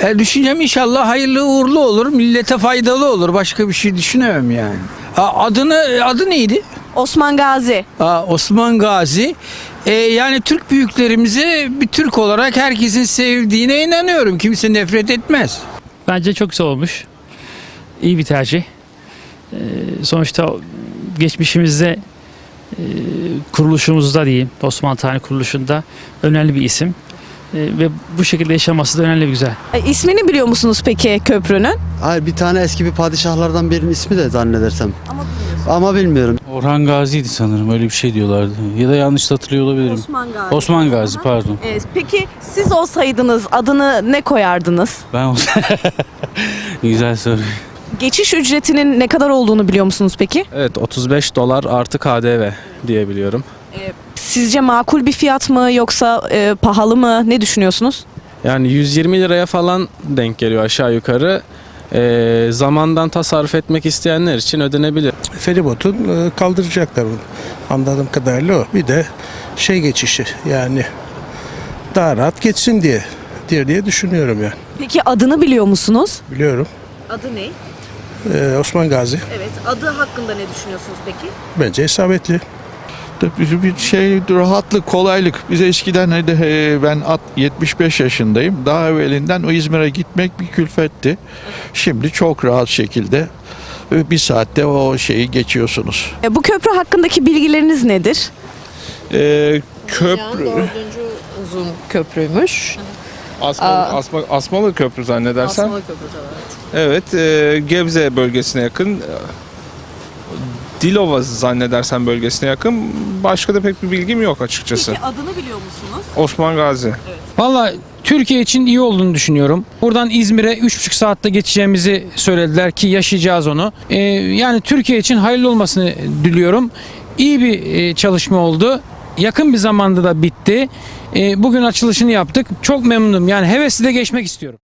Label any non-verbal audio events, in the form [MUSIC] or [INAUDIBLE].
E, düşüncem inşallah hayırlı uğurlu olur, millete faydalı olur. Başka bir şey düşünemem yani. Ha, adını adı neydi? Osman Gazi. Ha, Osman Gazi. E, yani Türk büyüklerimizi bir Türk olarak herkesin sevdiğine inanıyorum. Kimse nefret etmez. Bence çok güzel olmuş. İyi bir tercih. Ee, sonuçta geçmişimizde e, kuruluşumuzda diyeyim Osmanlı Tarihi Kuruluşu'nda önemli bir isim. Ee, ve bu şekilde yaşaması da önemli ve güzel. E, İsmini biliyor musunuz peki köprünün? Hayır bir tane eski bir padişahlardan birinin ismi de zannedersem. Ama bilmiyorum. Orhan Gazi'ydi sanırım öyle bir şey diyorlardı. Ya da yanlış hatırlıyor olabilirim. Osman Gazi. Osman Gazi pardon. E, peki siz olsaydınız adını ne koyardınız? Ben o- [LAUGHS] Güzel soru. Geçiş ücretinin ne kadar olduğunu biliyor musunuz peki? Evet 35 dolar artı KDV diyebiliyorum. Sizce makul bir fiyat mı yoksa e, pahalı mı? Ne düşünüyorsunuz? Yani 120 liraya falan denk geliyor aşağı yukarı. Ee, zamandan tasarruf etmek isteyenler için ödenebilir. feribotun e, kaldıracaklar bunu. Anladığım kadarıyla o. Bir de şey geçişi yani daha rahat geçsin diye diye diye düşünüyorum yani. Peki adını biliyor musunuz? Biliyorum. Adı ne? Ee, Osman Gazi Evet. Adı hakkında ne düşünüyorsunuz peki? bence isabetli. Tabii bir şey rahatlık, kolaylık. Biz eskiden ben at- 75 yaşındayım. Daha evvelinden o İzmir'e gitmek bir külfetti. Şimdi çok rahat şekilde e, bir saatte o şeyi geçiyorsunuz. E, bu köprü hakkındaki bilgileriniz nedir? Ee, köprü. dördüncü uzun köprüymüş. Asmalı, Aa. Asma- Asmalı Köprü zannedersem. Asmalı köprü evet. Evet, e, Gebze bölgesine yakın. Dilova zannedersem bölgesine yakın. Başka da pek bir bilgim yok açıkçası. adını biliyor musunuz? Osman Gazi. Valla Türkiye için iyi olduğunu düşünüyorum. Buradan İzmir'e 3,5 saatte geçeceğimizi söylediler ki yaşayacağız onu. Ee, yani Türkiye için hayırlı olmasını diliyorum. İyi bir e, çalışma oldu. Yakın bir zamanda da bitti. Ee, bugün açılışını yaptık. Çok memnunum. Yani hevesli de geçmek istiyorum.